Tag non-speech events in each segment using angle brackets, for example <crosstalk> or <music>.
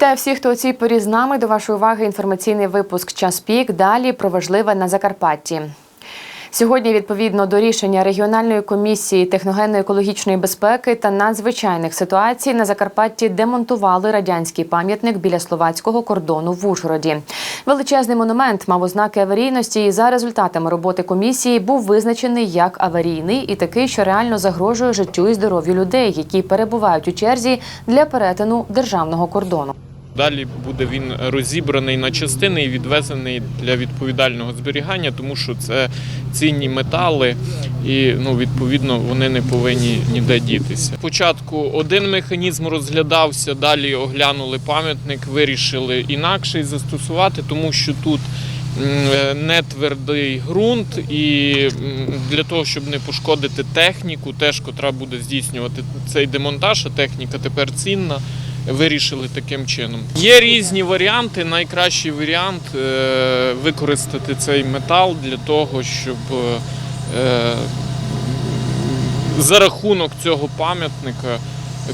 Вітаю всіх, хто у цій порі з нами. До вашої уваги інформаційний випуск Час пік. Далі про важливе на Закарпатті. Сьогодні, відповідно до рішення регіональної комісії техногенно-екологічної безпеки та надзвичайних ситуацій, на Закарпатті демонтували радянський пам'ятник біля словацького кордону в Ужгороді. Величезний монумент мав ознаки аварійності і за результатами роботи комісії був визначений як аварійний і такий, що реально загрожує життю і здоров'ю людей, які перебувають у черзі для перетину державного кордону. Далі буде він розібраний на частини і відвезений для відповідального зберігання, тому що це цінні метали, і ну відповідно вони не повинні ніде дітися. Спочатку один механізм розглядався, далі оглянули пам'ятник, вирішили інакший застосувати, тому що тут не твердий ґрунт, і для того, щоб не пошкодити техніку, теж котра буде здійснювати цей демонтаж, а техніка тепер цінна вирішили таким чином. Є різні варіанти. Найкращий варіант е, використати цей метал для того, щоб е, за рахунок цього пам'ятника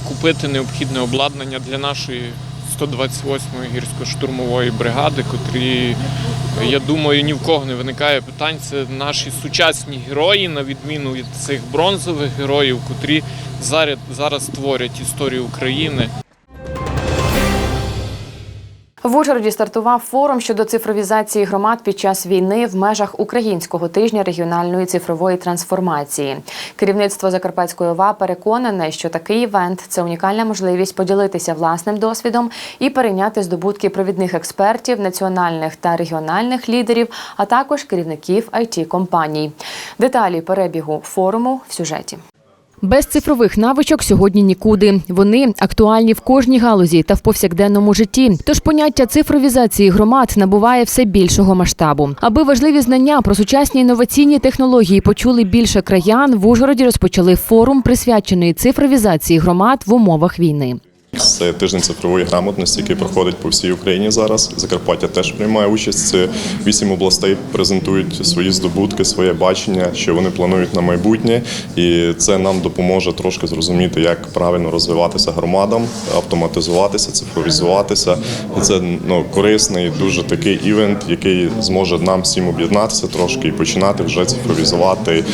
купити необхідне обладнання для нашої 128-ї гірсько-штурмової бригади, котрі, я думаю, ні в кого не виникає питань. Це наші сучасні герої, на відміну від цих бронзових героїв, котрі зараз, зараз творять історію України. В Ужгороді стартував форум щодо цифровізації громад під час війни в межах українського тижня регіональної цифрової трансформації. Керівництво Закарпатської ОВА переконане, що такий івент це унікальна можливість поділитися власним досвідом і перейняти здобутки провідних експертів, національних та регіональних лідерів, а також керівників it компаній Деталі перебігу форуму в сюжеті. Без цифрових навичок сьогодні нікуди. Вони актуальні в кожній галузі та в повсякденному житті. Тож поняття цифровізації громад набуває все більшого масштабу. Аби важливі знання про сучасні інноваційні технології почули більше краян, в Ужгороді розпочали форум, присвячений цифровізації громад в умовах війни. Це тиждень цифрової грамотності, який проходить по всій Україні зараз. Закарпаття теж приймає участь. Вісім областей презентують свої здобутки, своє бачення, що вони планують на майбутнє, і це нам допоможе трошки зрозуміти, як правильно розвиватися громадам, автоматизуватися, цифровізуватися. І це ну корисний, дуже такий івент, який зможе нам всім об'єднатися трошки і починати вже цифровізувати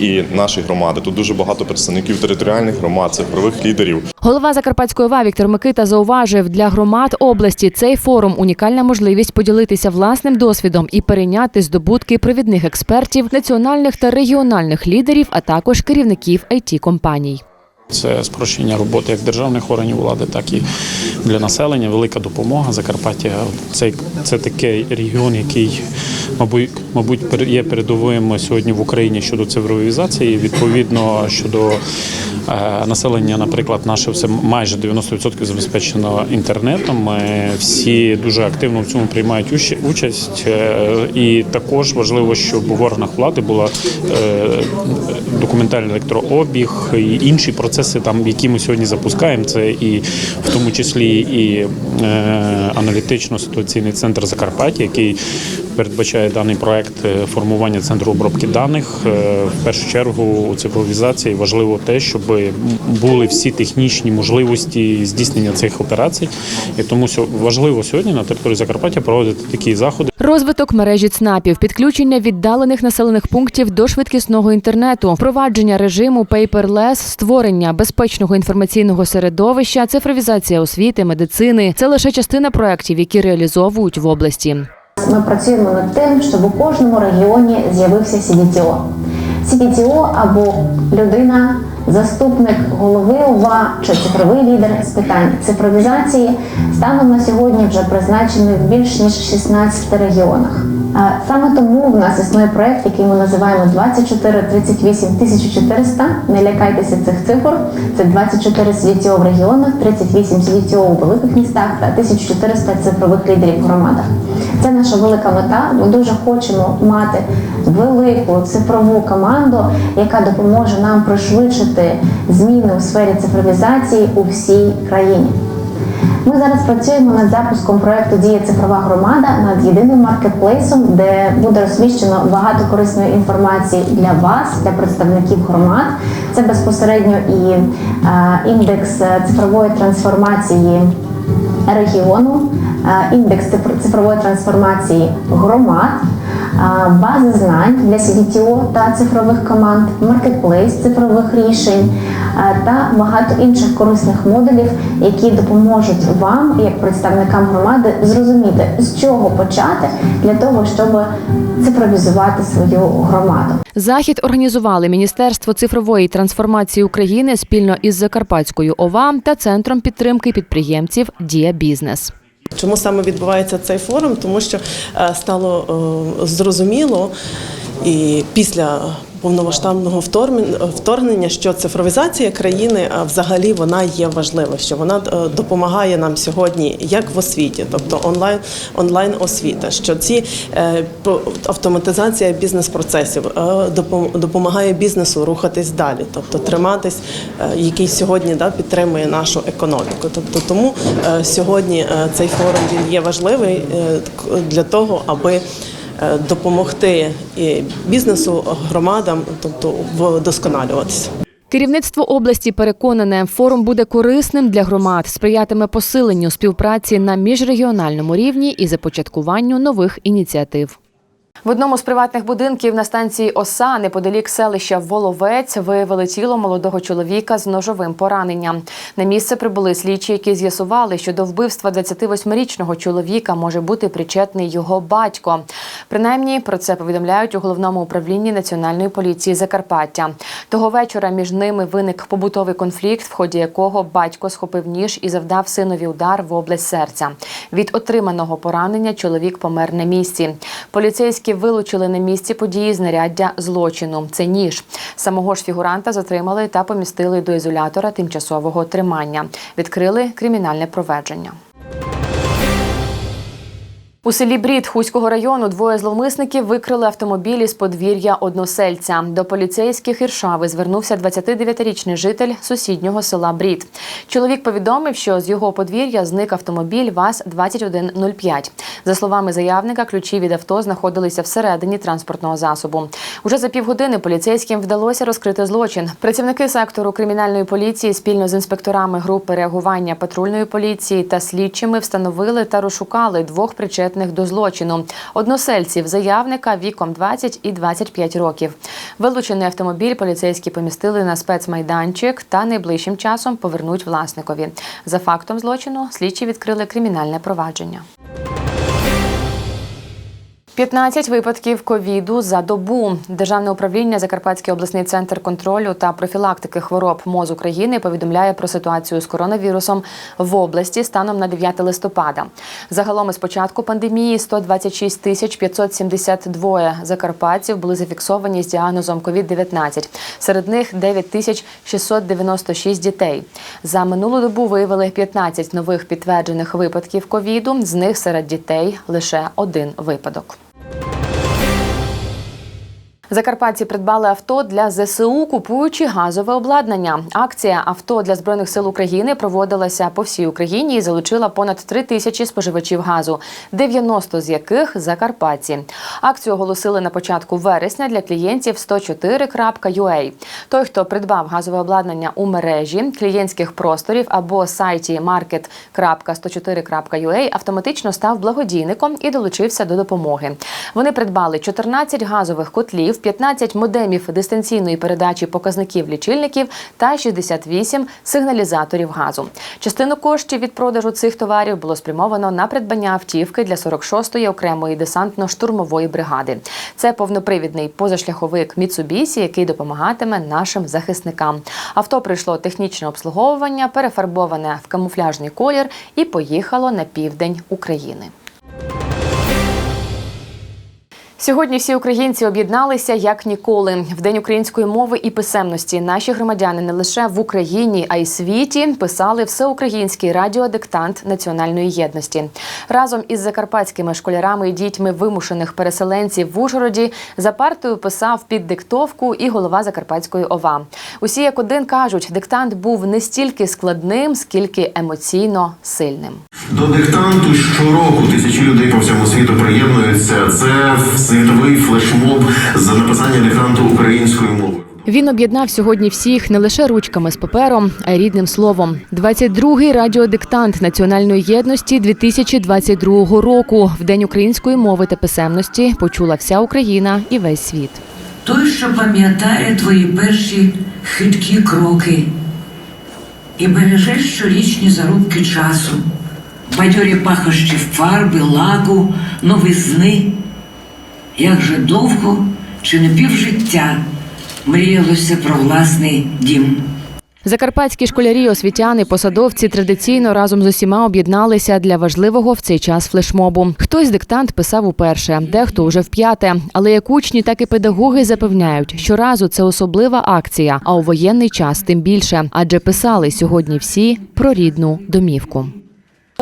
і наші громади. Тут дуже багато представників територіальних громад, цифрових лідерів. Голова Закарпатської ОВА Віктор Микита зауважив, для громад області цей форум унікальна можливість поділитися власним досвідом і перейняти здобутки провідних експертів, національних та регіональних лідерів, а також керівників it компаній. Це спрощення роботи як державних органів влади, так і для населення. Велика допомога. Закарпаття це, це такий регіон, який, мабуть, мабуть, є передовим сьогодні в Україні щодо цифровізації. Відповідно, щодо е, населення, наприклад, наше все майже 90% забезпечено інтернетом. Всі дуже активно в цьому приймають участь. Е, І також важливо, щоб в органах влади була е, документальний електрообіг і інші процеси, там які ми сьогодні запускаємо. Це і в тому числі і е, аналітично-ситуаційний центр Закарпаття, який передбачає даний проект е, формування центру обробки даних. Е, В першу чергу у цифровізації важливо те, щоб були всі технічні можливості здійснення цих операцій. І тому важливо сьогодні на території Закарпаття проводити такі заходи. Розвиток мережі ЦНАПів, підключення віддалених населених пунктів до швидкісного інтернету, впровадження режиму paperless, створення безпечного інформаційного середовища, цифровізація освіти, медицини це лише частина проєктів, які реалізовують в області. Ми працюємо над тим, щоб у кожному регіоні з'явився CDTO. CDTO або людина, заступник голови ОВА чи цифровий лідер з питань цифровізації станом на сьогодні вже призначений в більш ніж 16 регіонах. Саме тому в нас існує проект, який ми називаємо 24 38 1400. Не лякайтеся цих цифр. Це 24 CDTO в регіонах, 38 CDTO у великих містах та 1400 цифрових лідерів в громадах. Це наша велика мета. Ми дуже хочемо мати велику цифрову команду, яка допоможе нам пришвидшити зміни у сфері цифровізації у всій країні. Ми зараз працюємо над запуском проекту Дія цифрова громада над єдиним маркетплейсом, де буде розміщено багато корисної інформації для вас, для представників громад. Це безпосередньо і е, індекс е, цифрової трансформації регіону, е, індекс цифрової трансформації громад, бази знань для CDTO та цифрових команд, маркетплейс цифрових рішень та багато інших корисних модулів, які допоможуть вам, як представникам громади, зрозуміти, з чого почати для того, щоб цифровізувати свою громаду. Захід організували Міністерство цифрової трансформації України спільно із Закарпатською ОВА та центром підтримки підприємців Дія Бізнес. Чому саме відбувається цей форум? Тому що е, стало е, зрозуміло і після повномасштабного вторгнен- вторгнення, що цифровізація країни взагалі вона є важлива, що вона е, допомагає нам сьогодні як в освіті, тобто онлайн онлайн освіта, що ці е, автоматизація бізнес-процесів е, допомагає бізнесу рухатись далі, тобто триматись, який сьогодні да, підтримує нашу економіку. Тобто тому сьогодні цей форум він є важливий для того, аби допомогти і бізнесу, громадам, тобто вдосконалюватися. Керівництво області переконане, форум буде корисним для громад, сприятиме посиленню співпраці на міжрегіональному рівні і започаткуванню нових ініціатив. В одному з приватних будинків на станції Оса, неподалік селища Воловець, виявили тіло молодого чоловіка з ножовим пораненням. На місце прибули слідчі, які з'ясували, що до вбивства 28-річного чоловіка може бути причетний його батько. Принаймні про це повідомляють у головному управлінні національної поліції Закарпаття. Того вечора між ними виник побутовий конфлікт, в ході якого батько схопив ніж і завдав синові удар в область серця. Від отриманого поранення чоловік помер на місці. Поліцейські вилучили на місці події знаряддя злочину. Це ніж. Самого ж фігуранта затримали та помістили до ізолятора тимчасового тримання. Відкрили кримінальне провадження. У селі Брід Хуського району двоє зловмисників викрили автомобіль із подвір'я односельця. До поліцейських Іршави звернувся 29-річний житель сусіднього села Брід. Чоловік повідомив, що з його подвір'я зник автомобіль ВАЗ-2105. За словами заявника, ключі від авто знаходилися всередині транспортного засобу. Уже за півгодини поліцейським вдалося розкрити злочин. Працівники сектору кримінальної поліції спільно з інспекторами групи реагування патрульної поліції та слідчими встановили та розшукали двох причетних до злочину односельців заявника віком 20 і 25 років. Вилучений автомобіль поліцейські помістили на спецмайданчик та найближчим часом повернуть власникові. За фактом злочину слідчі відкрили кримінальне провадження. 15 випадків ковіду за добу. Державне управління Закарпатський обласний центр контролю та профілактики хвороб МОЗ України повідомляє про ситуацію з коронавірусом в області станом на 9 листопада. Загалом із початку пандемії 126 тисяч 572 закарпатців були зафіксовані з діагнозом COVID-19. Серед них 9 тисяч 696 дітей. За минулу добу виявили 15 нових підтверджених випадків ковіду. З них серед дітей лише один випадок. Thank you. Закарпатці придбали авто для ЗСУ, купуючи газове обладнання. Акція авто для збройних сил України проводилася по всій Україні і залучила понад 3 тисячі споживачів газу, 90 з яких закарпатці. Акцію оголосили на початку вересня для клієнтів 104.ua. Той, хто придбав газове обладнання у мережі клієнтських просторів або сайті market.104.ua, автоматично став благодійником і долучився до допомоги. Вони придбали 14 газових котлів, 15 модемів дистанційної передачі показників лічильників та 68 сигналізаторів газу. Частину коштів від продажу цих товарів було спрямовано на придбання автівки для 46-ї окремої десантно-штурмової бригади. Це повнопривідний позашляховик Mitsubishi, який допомагатиме нашим захисникам. Авто пройшло технічне обслуговування, перефарбоване в камуфляжний колір і поїхало на південь України. Сьогодні всі українці об'єдналися як ніколи. В день української мови і писемності наші громадяни не лише в Україні, а й світі писали всеукраїнський радіодиктант національної єдності. Разом із закарпатськими школярами і дітьми вимушених переселенців в Ужгороді за партою писав під диктовку і голова Закарпатської ОВА. Усі як один кажуть, диктант був не стільки складним, скільки емоційно сильним. До диктанту щороку тисячі людей по всьому світу приєднуються. Це світовий флешмоб за написання диктанту українською мовою. Він об'єднав сьогодні всіх не лише ручками з папером, а й рідним словом. 22-й радіодиктант національної єдності 2022 року. В день української мови та писемності почула вся Україна і весь світ. Той, що пам'ятає твої перші хиткі кроки і береже щорічні зарубки часу, бадьорі пахощі фарби, лаку, новизни. Як же довго чи не півжиття мріялося про власний дім. Закарпатські школярі, освітяни, посадовці традиційно разом з усіма об'єдналися для важливого в цей час флешмобу. Хтось диктант писав уперше, дехто уже вп'яте. Але як учні, так і педагоги запевняють, щоразу це особлива акція, а у воєнний час тим більше, адже писали сьогодні всі про рідну домівку.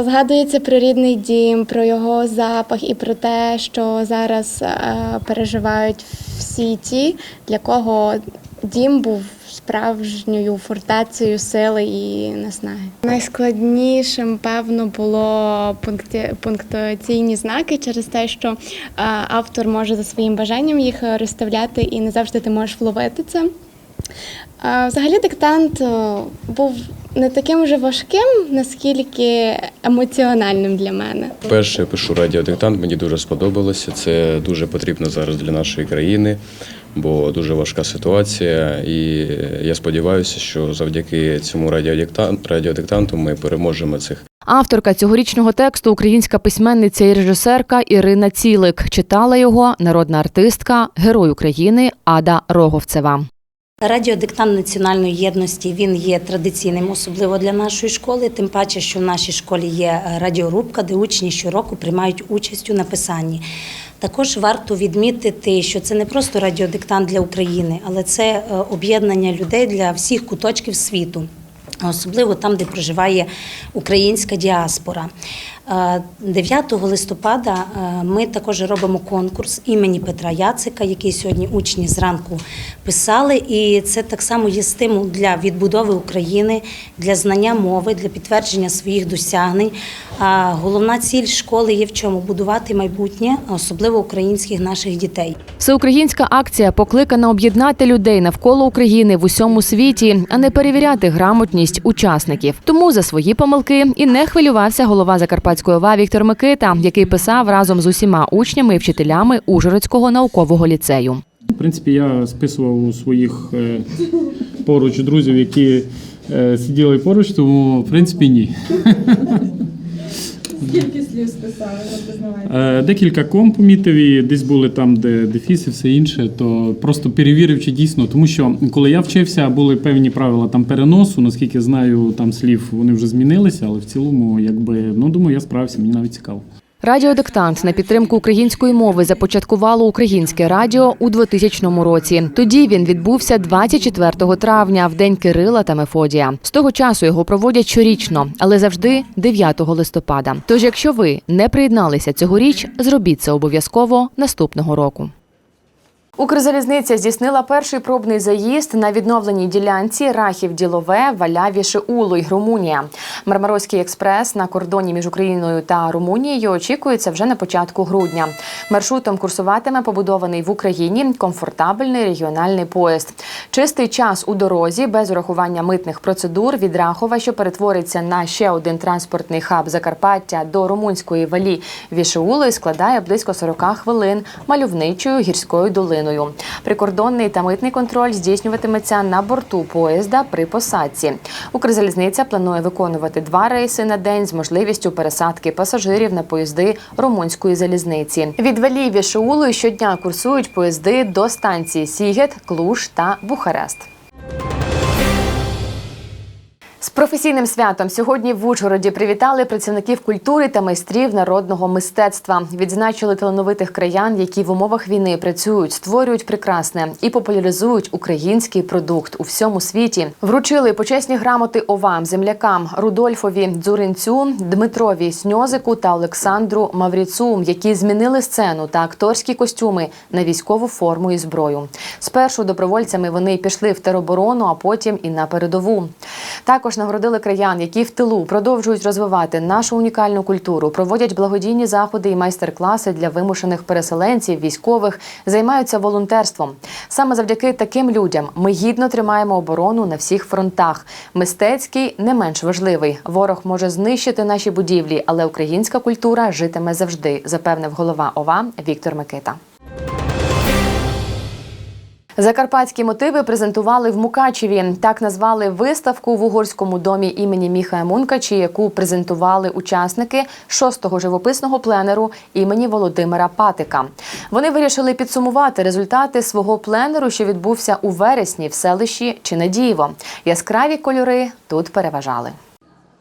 Згадується про рідний дім, про його запах і про те, що зараз е, переживають всі ті, для кого дім був справжньою фортецею сили і наснаги. Найскладнішим, певно, було пунктуаційні знаки через те, що е, автор може за своїм бажанням їх розставляти, і не завжди ти можеш вловити це. А, Взагалі диктант е, був не таким вже важким, наскільки емоціональним для мене. Перше я пишу радіодиктант, мені дуже сподобалося. Це дуже потрібно зараз для нашої країни, бо дуже важка ситуація. І я сподіваюся, що завдяки цьому радіодиктанту, радіодиктанту ми переможемо цих Авторка цьогорічного тексту українська письменниця і режисерка Ірина Цілик. Читала його народна артистка, герой України Ада Роговцева. Радіодиктант національної єдності він є традиційним, особливо для нашої школи. Тим паче, що в нашій школі є радіорубка, де учні щороку приймають участь у написанні. Також варто відмітити, що це не просто радіодиктант для України, але це е, об'єднання людей для всіх куточків світу. Особливо там, де проживає українська діаспора. Е, 9 листопада е, ми також робимо конкурс імені Петра Яцика, який сьогодні учні зранку писали. І це так само є стимул для відбудови України, для знання мови, для підтвердження своїх досягнень. Головна ціль школи є в чому будувати майбутнє, особливо українських наших дітей. Всеукраїнська акція покликана об'єднати людей навколо України в усьому світі, а не перевіряти грамотність учасників. Тому за свої помилки і не хвилювався голова Закарпатської ОВА Віктор Микита, який писав разом з усіма учнями і вчителями Ужгородського наукового ліцею. В принципі, я списував у своїх е, поруч друзів, які е, сиділи поруч, тому в принципі ні. <laughs> Списали, признавайте? Е, Декілька ком помітив і десь були там, де дефіс і все інше, то просто перевірив, чи дійсно. Тому що коли я вчився, були певні правила там переносу. Наскільки знаю, там слів вони вже змінилися, але в цілому, якби ну думаю, я справився, мені навіть цікаво. Радіодиктант на підтримку української мови започаткувало українське радіо у 2000 році. Тоді він відбувся 24 травня, в день Кирила та Мефодія. З того часу його проводять щорічно, але завжди 9 листопада. Тож, якщо ви не приєдналися цьогоріч, зробіть це обов'язково наступного року. Укрзалізниця здійснила перший пробний заїзд на відновленій ділянці Рахів Ділове, Валяві Улуй, Румунія. Мармаровський експрес на кордоні між Україною та Румунією очікується вже на початку грудня. Маршрутом курсуватиме побудований в Україні комфортабельний регіональний поїзд. Чистий час у дорозі без урахування митних процедур від Рахова, що перетвориться на ще один транспортний хаб Закарпаття до румунської валі Вішеули, складає близько 40 хвилин мальовничою гірською долиною. Прикордонний та митний контроль здійснюватиметься на борту поїзда при посадці. Укрзалізниця планує виконувати два рейси на день з можливістю пересадки пасажирів на поїзди румунської залізниці. Від Веліві Вішеулу щодня курсують поїзди до станції Сігет, Клуш та Бухарест. З професійним святом сьогодні в Ужгороді привітали працівників культури та майстрів народного мистецтва. Відзначили талановитих краян, які в умовах війни працюють, створюють прекрасне і популяризують український продукт у всьому світі. Вручили почесні грамоти овам, землякам Рудольфові Дзуринцю, Дмитрові Сньозику та Олександру Мавріцу, які змінили сцену та акторські костюми на військову форму і зброю. Спершу добровольцями вони пішли в тероборону, а потім і на передову. Також на нагородили краян, які в тилу продовжують розвивати нашу унікальну культуру, проводять благодійні заходи і майстер-класи для вимушених переселенців, військових, займаються волонтерством. Саме завдяки таким людям ми гідно тримаємо оборону на всіх фронтах. Мистецький не менш важливий. Ворог може знищити наші будівлі, але українська культура житиме завжди, запевнив голова ОВА Віктор Микита. Закарпатські мотиви презентували в Мукачеві. Так назвали виставку в угорському домі імені Міхая Мункачі, яку презентували учасники шостого живописного пленеру імені Володимира Патика. Вони вирішили підсумувати результати свого пленеру, що відбувся у вересні в селищі Чинадієво. Яскраві кольори тут переважали.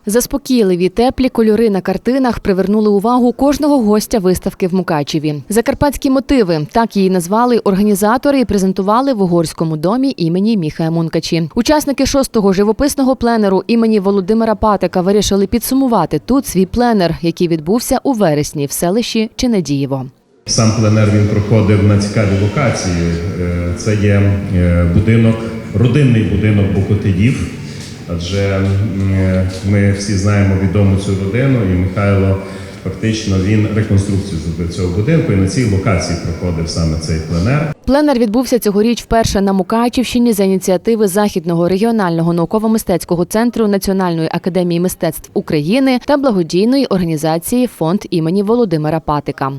Заспокійливі теплі кольори на картинах привернули увагу кожного гостя виставки в Мукачеві. Закарпатські мотиви так її назвали організатори і презентували в угорському домі імені Міхая Мункачі. Учасники шостого живописного пленеру імені Володимира Патика вирішили підсумувати тут свій пленер, який відбувся у вересні в селищі Чинедієво. Сам пленер він проходив на цікавій локації. Е, Це є е, будинок, родинний будинок Бокотидів. Адже е, ми всі знаємо відому цю родину, і Михайло фактично він реконструкцію зробив цього будинку, і на цій локації проходив саме цей пленер. Пленер відбувся цьогоріч вперше на Мукачівщині за ініціативи Західного регіонального науково-мистецького центру Національної академії мистецтв України та благодійної організації Фонд імені Володимира Патика.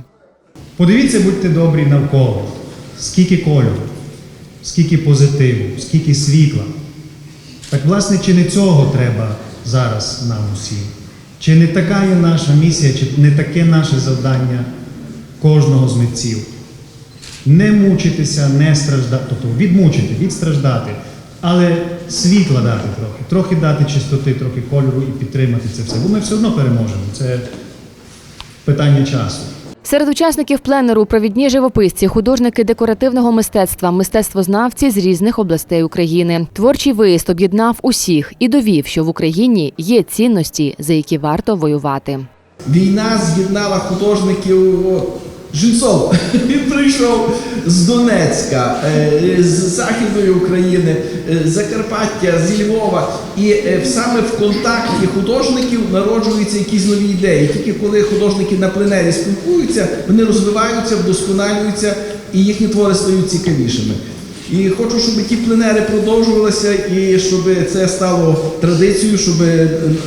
Подивіться, будьте добрі навколо. Скільки кольору, скільки позитиву, скільки світла. Так, власне, чи не цього треба зараз нам усім? Чи не така є наша місія, чи не таке наше завдання кожного з митців? Не мучитися, не страждати, тобто відмучити, відстраждати, але світла дати трохи, трохи дати чистоти, трохи кольору і підтримати це все. Бо ми все одно переможемо. Це питання часу. Серед учасників пленеру провідні живописці, художники декоративного мистецтва, мистецтвознавці з різних областей України. Творчий виїзд об'єднав усіх і довів, що в Україні є цінності, за які варто воювати. Війна з'єднала художників Жінцов. <laughs> Він прийшов з Донецька, е, з Західної України, е, з Закарпаття, зі Львова. І е, саме в контакті художників народжуються якісь нові ідеї. Тільки коли художники на пленері спілкуються, вони розвиваються, вдосконалюються і їхні твори стають цікавішими. І хочу, щоб ті пленери продовжувалися і щоб це стало традицією, щоб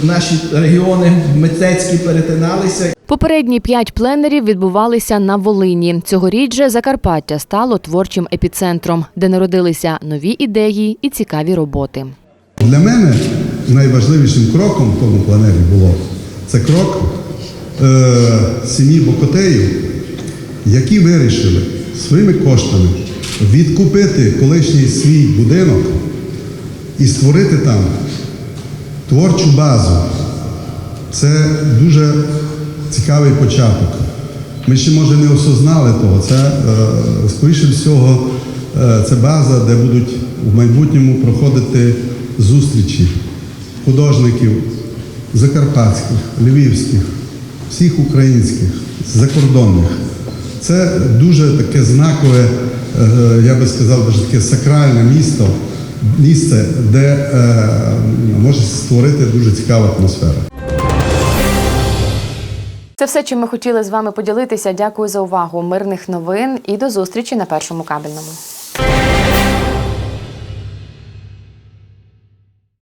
наші регіони митецькі перетиналися. Попередні п'ять пленерів відбувалися на Волині. Цьогоріч же Закарпаття стало творчим епіцентром, де народилися нові ідеї і цікаві роботи. Для мене найважливішим кроком в тому планері було це крок е, сім'ї Бокотеїв, які вирішили своїми коштами відкупити колишній свій будинок і створити там творчу базу. Це дуже цікавий початок. Ми ще, може, не осознали того. Це, е, скоріше всього, е, це база, де будуть в майбутньому проходити зустрічі художників закарпатських, львівських, всіх українських, закордонних. Це дуже таке знакове, я би сказав, дуже таке сакральне місто, місце, де е, може створити дуже цікаву атмосферу. Це все, чим ми хотіли з вами поділитися. Дякую за увагу. Мирних новин і до зустрічі на першому кабельному.